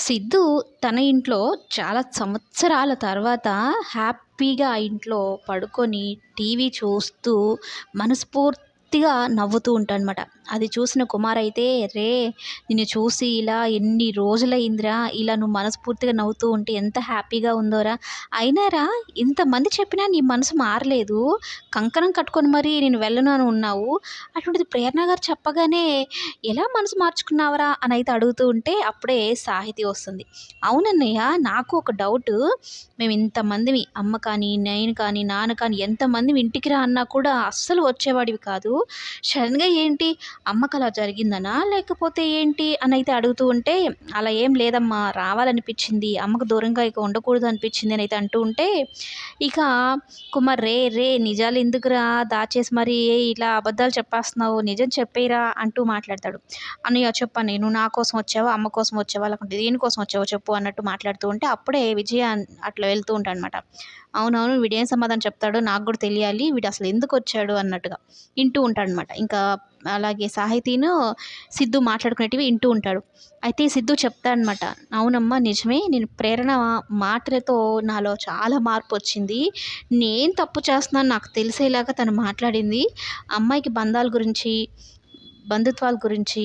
సిద్ధు తన ఇంట్లో చాలా సంవత్సరాల తర్వాత హ్యాపీగా ఇంట్లో పడుకొని టీవీ చూస్తూ మనస్ఫూర్తి మనస్ఫూర్తిగా నవ్వుతూ ఉంటాడనమాట అది చూసిన కుమార్ అయితే రే నిన్ను చూసి ఇలా ఎన్ని రోజులైందిరా ఇలా నువ్వు మనస్ఫూర్తిగా నవ్వుతూ ఉంటే ఎంత హ్యాపీగా ఉందోరా? అయినారా ఇంతమంది చెప్పినా నీ మనసు మారలేదు. కంకణం కట్టుకొని మరీ నేను వెళ్ళను అని ఉన్నావు. అటువంటిది ప్రేరణ గారు చెప్పగానే ఎలా మనసు మార్చుకున్నావరా? అని అయితే అడుగుతూ ఉంటే అప్పుడే సాహితీ వస్తుంది. అవునన్నయ్య నాకు ఒక డౌట్. మేము ఇంతమందిమి అమ్మ కానీ నేను కానీ నాన్న కానీ ఎంతమంది ఇంటికి రా అన్నా కూడా అస్సలు వచ్చేవాడివి కాదు. సడన్గా ఏంటి అమ్మకు అలా జరిగిందనా? లేకపోతే ఏంటి? అని అయితే అడుగుతూ ఉంటే అలా ఏం లేదమ్మా రావాలనిపించింది. అమ్మకు దూరంగా ఇక ఉండకూడదు అనిపించింది అని అయితే అంటూ ఉంటే ఇక కుమార్ రే రే నిజాలు ఎందుకురా? దాచేసి మరి ఇలా అబద్ధాలు చెప్పేస్తున్నావు? నిజం చెప్పేరా అంటూ మాట్లాడతాడు. అన్నయ్య చెప్పా నేను నా కోసం వచ్చావా? అమ్మ కోసం వచ్చావా? లేకుంటే దేనికోసం వచ్చావో చెప్పు అన్నట్టు మాట్లాడుతూ ఉంటే అప్పుడే విజయ అట్లా వెళ్తూ ఉంటాడు అనమాట అవునవును వీడు ఏం సమాధానం చెప్తాడో నాకు కూడా తెలియాలి. వీడు అసలు ఎందుకు వచ్చాడు? అన్నట్టుగా. వింటూ ఉంటాడనమాట. ఇంకా అలాగే సాహితీను సిద్ధు మాట్లాడుకునేటివి వింటూ ఉంటాడు. అయితే సిద్ధు చెప్తాడనమాట అవునమ్మా నిజమే నేను ప్రేరణ మాటలతో నాలో చాలా మార్పు వచ్చింది. నేను తప్పు చేస్తున్నాను నాకు తెలిసేలాగా తను మాట్లాడింది. అమ్మాయికి బంధాల గురించి బంధుత్వాల గురించి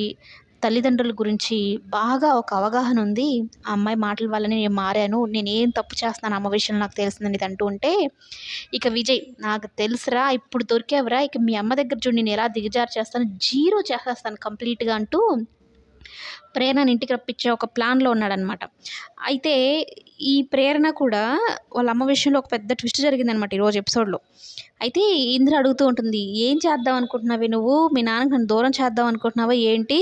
తల్లిదండ్రుల గురించి బాగా ఒక అవగాహన ఉంది. ఆ అమ్మాయి మాటల వల్లనే నేను మారాను. నేను ఏం తప్పు చేస్తున్నాను అమ్మ విషయంలో నాకు తెలిసిందని అంటూ ఉంటే ఇక విజయ్ నాకు తెలుసురా ఇప్పుడు దొరికేవరా ఇక మీ అమ్మ దగ్గర చూడు నేను ఎలా దిగజారు చేస్తాను జీరో చేసేస్తాను కంప్లీట్గా అంటూ ప్రేరణని ఇంటికి రప్పించే ఒక ప్లాన్లో ఉన్నాడనమాట అయితే ఈ ప్రేరణ కూడా వాళ్ళ అమ్మ విషయంలో ఒక పెద్ద ట్విస్ట్ జరిగిందనమాట ఈరోజు ఎపిసోడ్లో. అయితే ఇంద్ర అడుగుతూ ఉంటుంది ఏం చేద్దాం అనుకుంటున్నావే నువ్వు? మీ నాన్నకి నన్ను దూరం చేద్దాం అనుకుంటున్నావా? ఏంటి?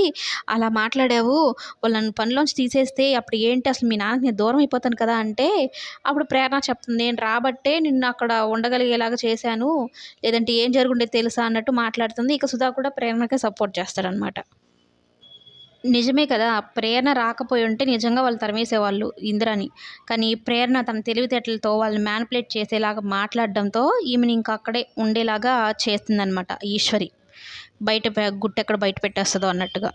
అలా మాట్లాడావు? వాళ్ళని పనిలోంచి తీసేస్తే అప్పుడు ఏంటి? అసలు మీ నాన్నకి నేను దూరం అయిపోతాను కదా అంటే అప్పుడు ప్రేరణ చెప్తుంది నేను రాబట్టే నిన్ను అక్కడ ఉండగలిగేలాగా చేశాను. లేదంటే ఏం జరుగుండే తెలుసా? అన్నట్టు మాట్లాడుతుంది. ఇక సుధా కూడా ప్రేరణకే సపోర్ట్ చేస్తాడనమాట నిజమే కదా ప్రేరణ రాకపోయి ఉంటే నిజంగా వాళ్ళు తరిమేసేవాళ్ళు ఇందిరాని. కానీ ప్రేరణ తన తెలివితేటలతో వాళ్ళని మ్యానిపులేట్ చేసేలాగా మాట్లాడడంతో ఈమెను ఇంకా అక్కడే ఉండేలాగా చేస్తుందన్నమాట ఈశ్వరి. బయట గుట్టెక్కడ బయట పెట్టేస్తుందో అన్నట్టుగా.